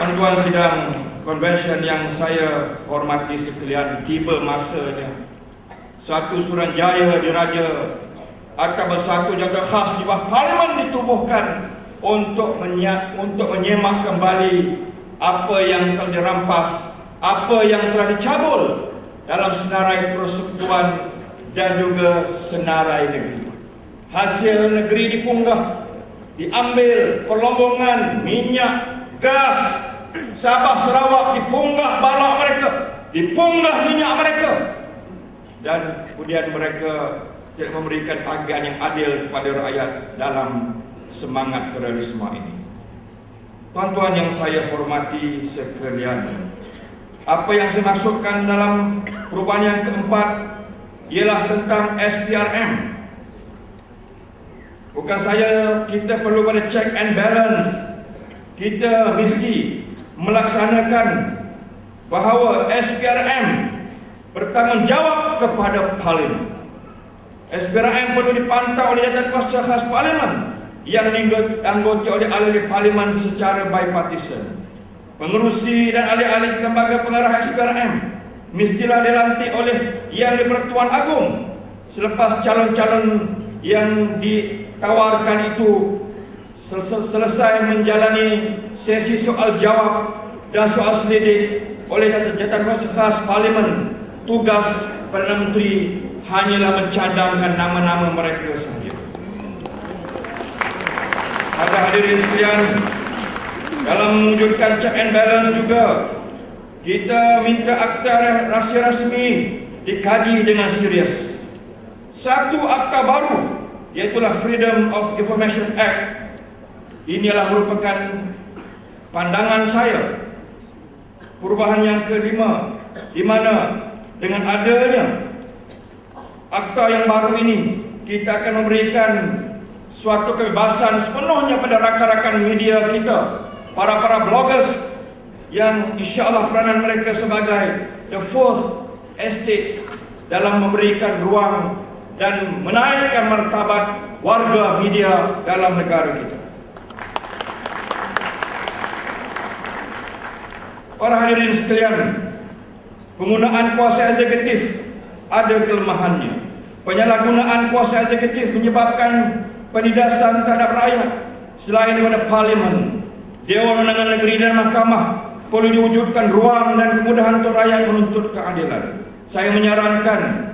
Tuan-tuan sidang konvensyen yang saya hormati sekalian, tiba masanya satu Suranjaya diraja atau bersatu jaga khas di bawah parlimen ditubuhkan untuk menyak, untuk menyemak kembali apa yang telah dirampas, apa yang telah dicabul dalam senarai persekutuan dan juga senarai negeri. Hasil negeri dipunggah, diambil perlombongan minyak, gas, Sabah Sarawak dipunggah balak mereka, dipunggah minyak mereka. Dan kemudian mereka tidak memberikan bagian yang adil kepada rakyat dalam semangat federalisme ini. Tuan-tuan yang saya hormati sekalian, apa yang saya masukkan dalam perubahan yang keempat ialah tentang SPRM. Bukan saya, kita perlu pada check and balance. Kita mesti melaksanakan bahawa SPRM bertanggungjawab kepada Parlimen. SPRM perlu dipantau oleh jawatan kuasa khas Parlimen yang dianggota oleh ahli Parlimen secara bipartisan. Pengerusi dan ahli-ahli lembaga pengarah SPRM mestilah dilantik oleh Yang di-Pertuan Agong selepas calon-calon yang ditawarkan itu selesai menjalani sesi soal jawab dan soal selidik oleh khas parlimen tugas Perdana Menteri hanyalah mencadangkan nama-nama mereka sahaja. Ada hadirin sekalian dalam mewujudkan check and balance juga kita minta akta rahsia rasmi dikaji dengan serius. Satu akta baru iaitu Freedom of Information Act Inilah merupakan pandangan saya perubahan yang kelima di mana dengan adanya akta yang baru ini kita akan memberikan suatu kebebasan sepenuhnya pada rakan-rakan media kita para-para bloggers yang insya-Allah peranan mereka sebagai the fourth estate dalam memberikan ruang dan menaikkan martabat warga media dalam negara kita. Para hadirin sekalian, penggunaan kuasa eksekutif ada kelemahannya. Penyalahgunaan kuasa eksekutif menyebabkan penindasan terhadap rakyat selain daripada parlimen, Dewan Undangan Negeri dan Mahkamah perlu diwujudkan ruang dan kemudahan untuk rakyat menuntut keadilan. Saya menyarankan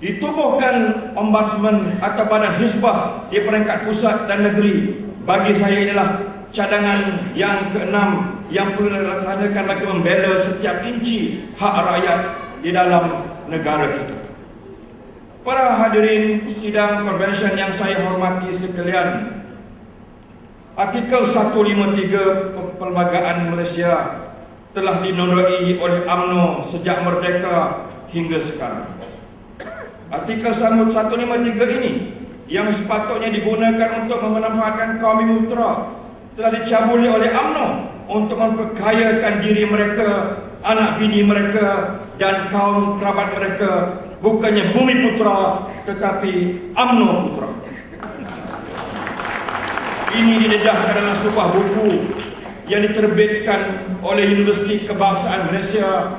ditubuhkan ombudsman atau badan hisbah di peringkat pusat dan negeri. Bagi saya inilah cadangan yang keenam yang perlu dilaksanakan lagi membela setiap inci hak rakyat di dalam negara kita. Para hadirin sidang konvensyen yang saya hormati sekalian, Artikel 153 Perlembagaan Malaysia telah dinodai oleh AMNO sejak merdeka hingga sekarang. Artikel 153 ini yang sepatutnya digunakan untuk memanfaatkan kaum Mutra telah dicabuli oleh AMNO untuk memperkayakan diri mereka, anak bini mereka dan kaum kerabat mereka bukannya bumi putra tetapi amno putra. Ini didedahkan dalam sebuah buku yang diterbitkan oleh Universiti Kebangsaan Malaysia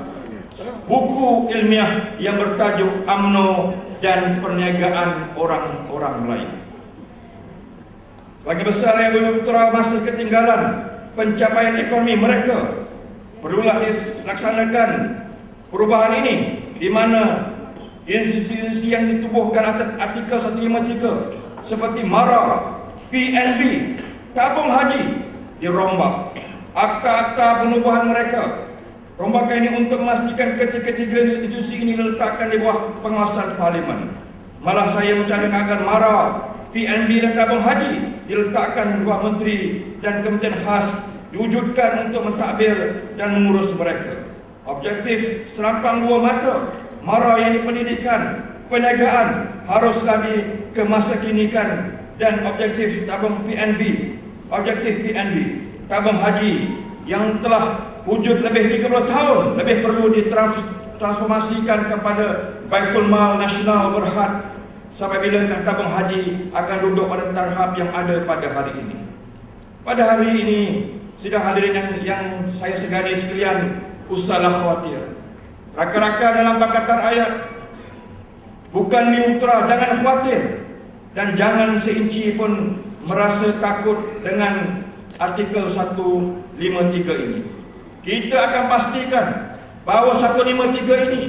buku ilmiah yang bertajuk AMNO dan Perniagaan Orang-Orang Melayu. Lagi besar yang bumi putra masih ketinggalan pencapaian ekonomi mereka perlulah dilaksanakan perubahan ini di mana institusi yang ditubuhkan atas artikel 153 seperti MARA, PNB, tabung haji dirombak. Akta-akta penubuhan mereka rombakan ini untuk memastikan ketiga-tiga institusi ini diletakkan di bawah pengawasan parlimen. Malah saya mencadangkan agar MARA, PNB dan tabung haji diletakkan dua menteri dan kementerian khas diwujudkan untuk mentadbir dan mengurus mereka. Objektif serampang dua mata, mara yang pendidikan, perniagaan haruslah dikemasakinikan dan objektif tabung PNB, objektif PNB, tabung haji yang telah wujud lebih 30 tahun lebih perlu ditransformasikan kepada Baitul Mal Nasional Berhad sampai bilakah tabung haji akan duduk pada tarhab yang ada pada hari ini. Pada hari ini Sidang hadirin yang, yang saya segani sekalian, usahlah khawatir. Rakan-rakan dalam Pakatan Ayat, bukan di Ultra, jangan khawatir. Dan jangan seinci pun merasa takut dengan artikel 153 ini. Kita akan pastikan bahawa 153 ini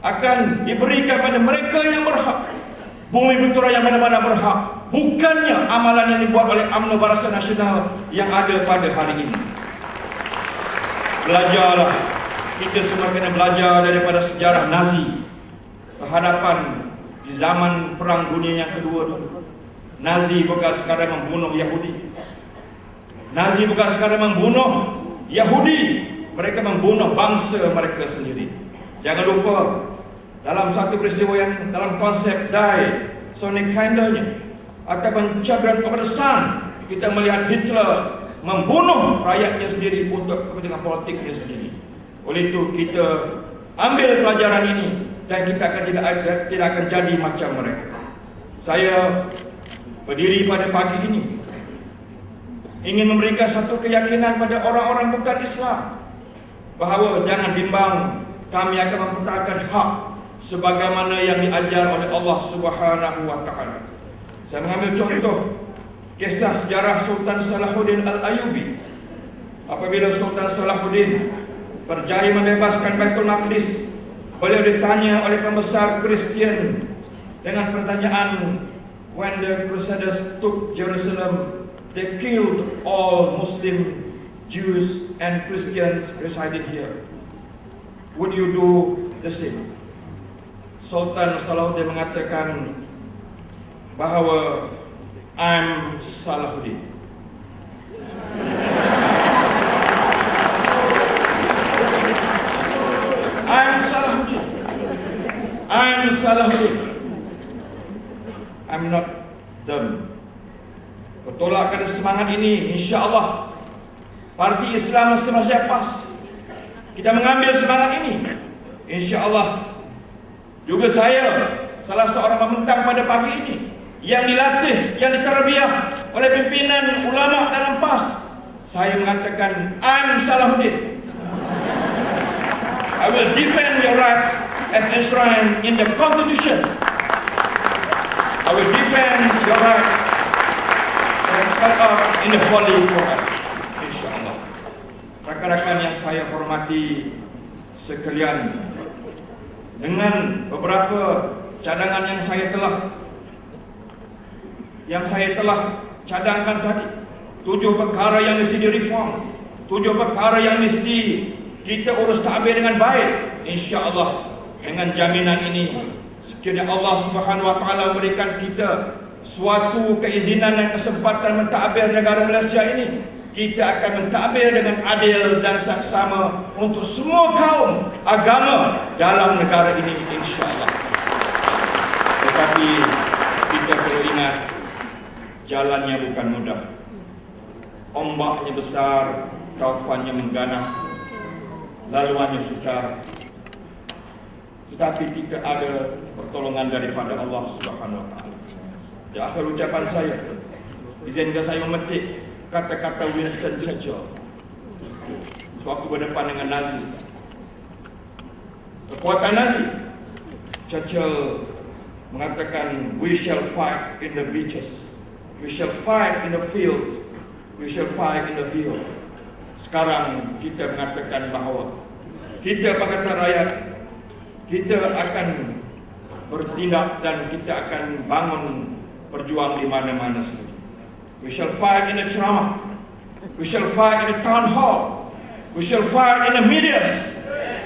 akan diberikan pada mereka yang berhak. Bumi Putra yang mana-mana berhak. Bukannya amalan yang dibuat oleh UMNO Barisan Nasional yang ada pada hari ini. Belajarlah. Kita semua kena belajar daripada sejarah Nazi. Kehadapan di zaman Perang Dunia yang kedua dulu. Nazi bukan sekadar membunuh Yahudi. Nazi bukan sekadar membunuh Yahudi. Mereka membunuh bangsa mereka sendiri. Jangan lupa dalam satu peristiwa yang dalam konsep die sonic kindernya atau pencabran kepedesan kita melihat Hitler membunuh rakyatnya sendiri untuk kepentingan politiknya sendiri. Oleh itu kita ambil pelajaran ini dan kita akan tidak tidak akan jadi macam mereka. Saya berdiri pada pagi ini ingin memberikan satu keyakinan pada orang-orang bukan Islam bahawa jangan bimbang kami akan mempertahankan hak sebagaimana yang diajar oleh Allah Subhanahu wa taala. Saya mengambil contoh kisah sejarah Sultan Salahuddin Al-Ayyubi. Apabila Sultan Salahuddin berjaya membebaskan Baitul Maqdis, beliau ditanya oleh pembesar Kristian dengan pertanyaan when the Crusaders took Jerusalem, they killed all Muslim, Jews, and Christians residing here. Would you do the same? Sultan Salahuddin mengatakan bahawa I'm Salahuddin. I'm Salahuddin. I'm Salahuddin. I'm not them. Bertolak semangat ini, insya Allah, Parti Islam semasa pas. Kita mengambil semangat ini, insya Allah. Juga saya, salah seorang pementang pada pagi ini, yang dilatih, yang diterbiah oleh pimpinan ulama dalam PAS. Saya mengatakan, I'm Salahuddin. I will defend your rights as enshrined in the Constitution I will defend your right and stand up in the Holy Quran. InsyaAllah. Rakan-rakan yang saya hormati sekalian, dengan beberapa cadangan yang saya telah yang saya telah cadangkan tadi, tujuh perkara yang mesti direform, tujuh perkara yang mesti kita urus takbir dengan baik, insya-Allah dengan jaminan ini Kiranya Allah Subhanahu Wa Taala berikan kita suatu keizinan dan kesempatan mentadbir negara Malaysia ini. Kita akan mentadbir dengan adil dan saksama untuk semua kaum agama dalam negara ini insya-Allah. Tetapi kita perlu ingat jalannya bukan mudah. Ombaknya besar, taufannya mengganas, laluannya sukar, tetapi kita ada pertolongan daripada Allah Subhanahu Wa Taala. Di akhir ucapan saya, izinkan saya memetik kata-kata Winston Churchill sewaktu berdepan dengan Nazi. Kekuatan Nazi, Churchill mengatakan, we shall fight in the beaches, we shall fight in the field, we shall fight in the hills. Sekarang kita mengatakan bahawa kita Pakatan Rakyat kita akan bertindak dan kita akan bangun perjuang di mana-mana saja. We shall fight in the ceramah. We shall fight in the town hall. We shall fight in the media.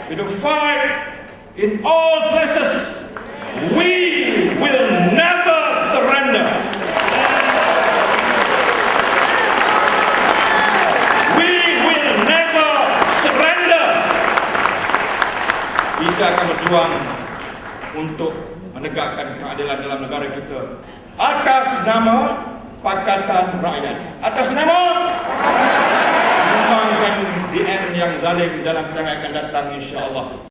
We will fight in all places. We will never surrender. kita akan berjuang untuk menegakkan keadilan dalam negara kita atas nama Pakatan Rakyat. Atas nama Memangkan DN yang zalim dalam tahun akan datang insya-Allah.